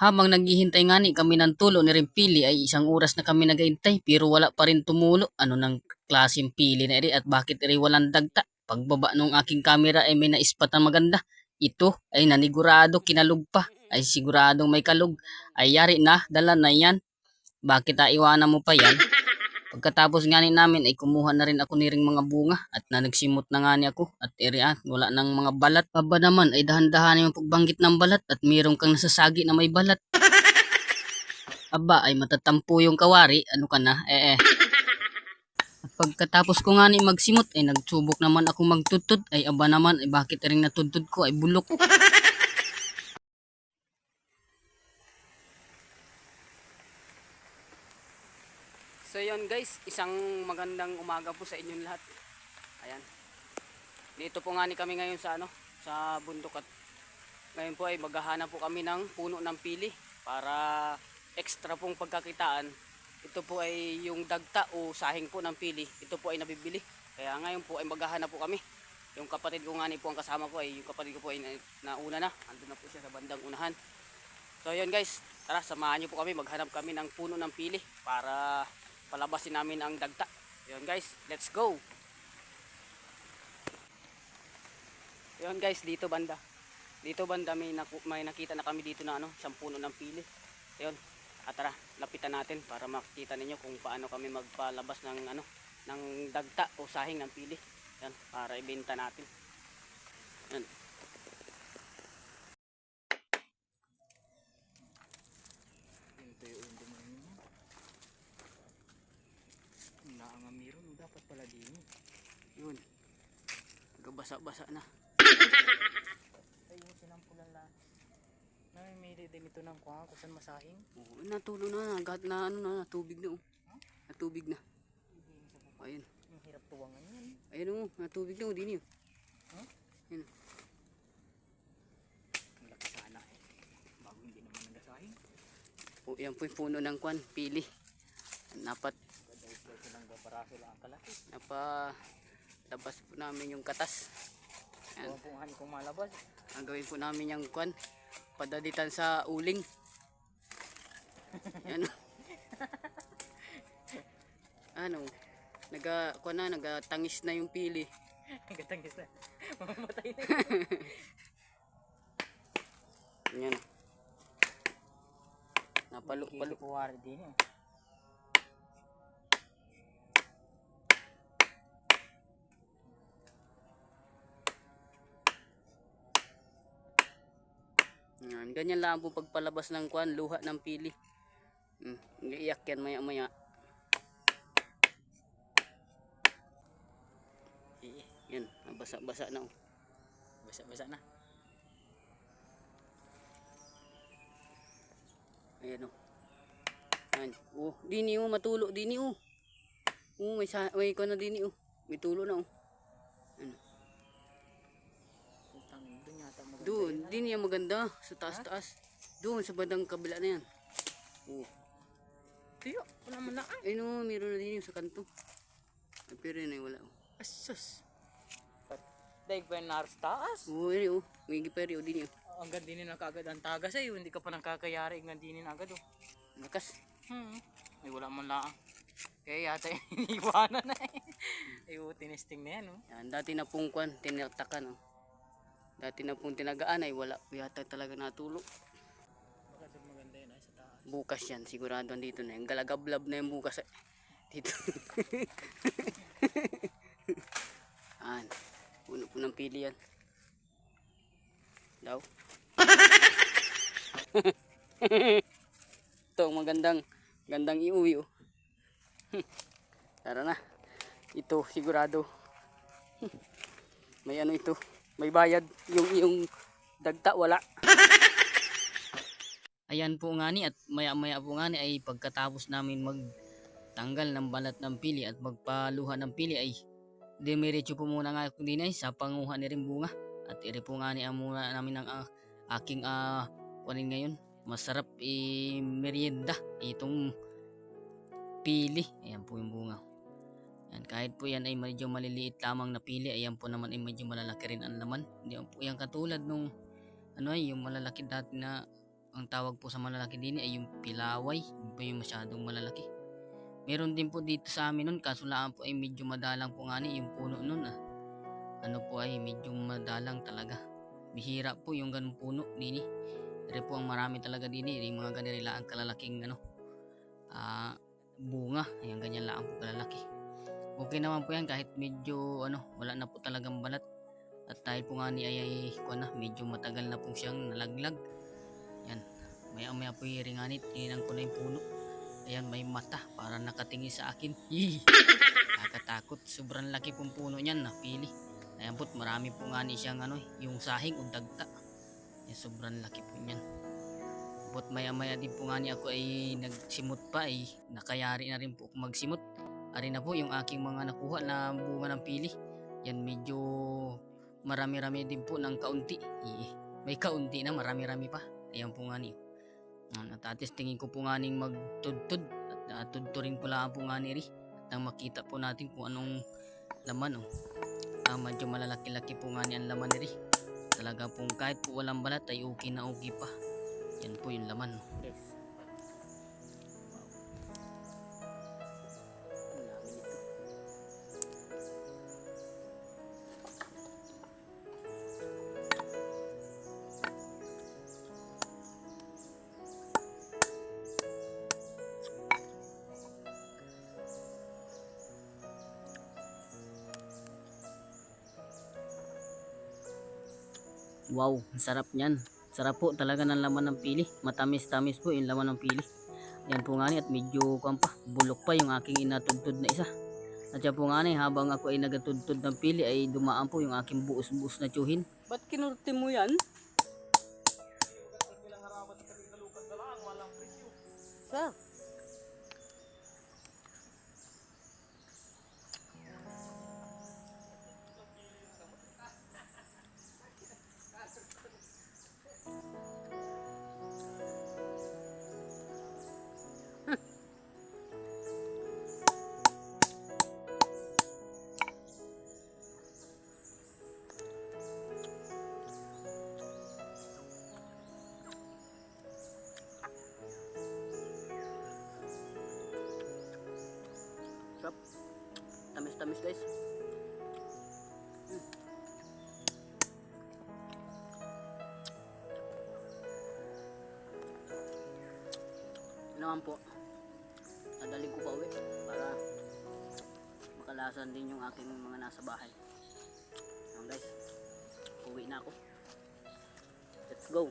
Habang naghihintay nga ni kami ng tulo ni rin pili ay isang oras na kami naghihintay pero wala pa rin tumulo. Ano nang klaseng pili na iri at bakit iri walang dagta? Pagbaba nung aking camera ay may naispat na maganda. Ito ay nanigurado kinalug pa. Ay siguradong may kalug. Ay yari na, dala na yan. Bakit aiwanan mo pa yan? Pagkatapos nga namin ay kumuha na rin ako ni ring mga bunga at na nagsimot na nga ni ako at eri at wala nang mga balat. Aba naman ay dahan-dahan yung pagbanggit ng balat at mayroon kang nasasagi na may balat. Aba ay matatampo yung kawari, ano ka na, eh eh. At pagkatapos ko nga ni magsimot ay nagsubok naman ako magtutod ay aba naman ay bakit ring natudtod ko ay bulok. So yun guys, isang magandang umaga po sa inyong lahat. Ayan. Dito po nga ni kami ngayon sa ano, sa bundok at ngayon po ay maghahanap po kami ng puno ng pili para extra pong pagkakitaan. Ito po ay yung dagta o sahing po ng pili. Ito po ay nabibili. Kaya ngayon po ay maghahanap po kami. Yung kapatid ko nga ni po ang kasama ko ay yung kapatid ko po ay na- nauna na. Andun na po siya sa bandang unahan. So yun guys, tara samahan niyo po kami maghanap kami ng puno ng pili para palabasin namin ang dagta. Yun guys, let's go. Yun guys, dito banda. Dito banda may, naku- may nakita na kami dito na ano, isang puno ng pili. Yun. At tara, lapitan natin para makita ninyo kung paano kami magpalabas ng ano, ng dagta o sahing ng pili. Yan, para ibenta natin. Yan. Ito yung dumaan mo. Naangamiro, dapat pala din. Yun. Gabasa-basa na. Ay, yung sinampulan lang. Namimili din ito ng kuha kung saan masahing. Oo, natulo na, nagat na ano na, natubig na oh. Natubig na. Ayun. Ang hirap tuwangan yan. Ayun oh, natubig na oh, dini oh. Huh? Ayun. Ang laki sana eh. Bago hindi naman nagasahing. Oh, yan po yung puno ng kwan, pili. Napat, Dahil daw silang babaraso lang ang kalaki. napa, labas po namin yung katas. Yan. Kung malabas. Ang gawin po namin yung kwan, padaditan sa uling. Yan. ano, naga, kwan na, nagatangis na yung pili. Ang gatangis na. Mamamatay na. Yan. Kuwari din eh. Yan. Ganyan lang po pagpalabas ng kwan, luha ng pili. Hmm. Iiyak yan maya maya. Eh, Yan, basa-basa na oh. Basa-basa na. Ayan oh. Yan. Oh, dini oh, matulo dini oh. Oh, may sa may kuno dini oh. May tulo na oh. Yun. dini yung maganda sa taas-taas. Doon sa bandang kabila na yan. Oh. Tiyo, wala man na. Ay no, meron na din yung sa kanto. Ay, pero yun ay wala oh. Asus. Daig pa yung naras taas. Oo, oh, oh. May giperi oh, dini oh. Ang gandinin na kagad ang tagas eh. Hindi ka pa nang kakayari. Ang gandinin agad oh. Lakas. Hmm. Ay wala man lang. Kaya yata iniwanan na eh. Ay oh, tinesting na yan oh. Yan, dati na pong kwan, tinatakan oh. Dati na pong tinagaan ay wala po yata talaga natulog. Baka doon maganda yun ay sa taas. Bukas yan, sigurado dito na. Yung galagablab na yung bukas. eh. Dito. Yan. Puno po ng pili yan. Daw. Ito, ang magandang, gandang iuwi oh. Tara na. Ito, sigurado. May ano ito. May bayad. Yung, yung dagta, wala. Ayan po nga ni at maya maya po nga ni ay pagkatapos namin magtanggal ng balat ng pili at magpaluha ng pili ay demiretso po muna nga ako din ay sa panguha ni rin bunga at iri po nga ni ang muna namin ng ah, aking uh, kunin ngayon masarap i merienda itong pili ayan po yung bunga yan, kahit po yan ay medyo maliliit lamang na pili ayan po naman ay medyo malalaki rin ang laman hindi po yan katulad nung ano ay yung malalaki dati na ang tawag po sa malalaki din ay yung pilaway, yun po yung masyadong malalaki. Meron din po dito sa amin nun, kaso lang po ay medyo madalang po nga ni yung puno nun ah. Ano po ay medyo madalang talaga. Bihira po yung ganung puno dini. Pero po ang marami talaga dini, yung mga ganila ang kalalaking ano, ah, bunga, yung ganyan lang po kalalaki. Okay naman po yan kahit medyo ano, wala na po talagang balat. At dahil po nga ni ay, ay na, medyo matagal na po siyang nalaglag. Yan, maya maya po hiringanit, tinignan ko na yung puno. Ayan, may mata, para nakatingin sa akin. Yee! Sobrang laki pong puno niyan, napili. Ayan po, marami po nga ni siyang ano, yung sahing o dagta. Yan, sobrang laki po niyan. But maya maya din po nga ni ako ay nagsimot pa ay nakayari na rin po ako magsimot. Ari na po yung aking mga nakuha na bunga ng pili. Yan medyo marami-rami din po ng kaunti. Eh, May kaunti na marami-rami pa. Ayan po nga ni. At atis tingin ko po nga ning magtudtud at tudturin ko lang po nga ni. At nang makita po natin kung anong laman oh. Ah, medyo malalaki-laki po nga ni laman ni. Talaga pong kahit po walang balat ay okay na okay pa. Yan po yung laman. oh. Wow, ang sarap niyan. Sarap po talaga ng laman ng pili. Matamis-tamis po yung laman ng pili. Yan po nga ni at medyo kuwan pa, bulok pa yung aking inatudtod na isa. At yan po nga ni, habang ako ay nagatudtod ng pili ay dumaan po yung aking buos-buos na tsuhin. Ba't kinurti mo yan? Sa? Sarap. Tamis-tamis guys. Yun naman po. Dadaling ko pa uwi para makalasan din yung aking mga nasa bahay. Yan guys. Uwi na ako. Let's go.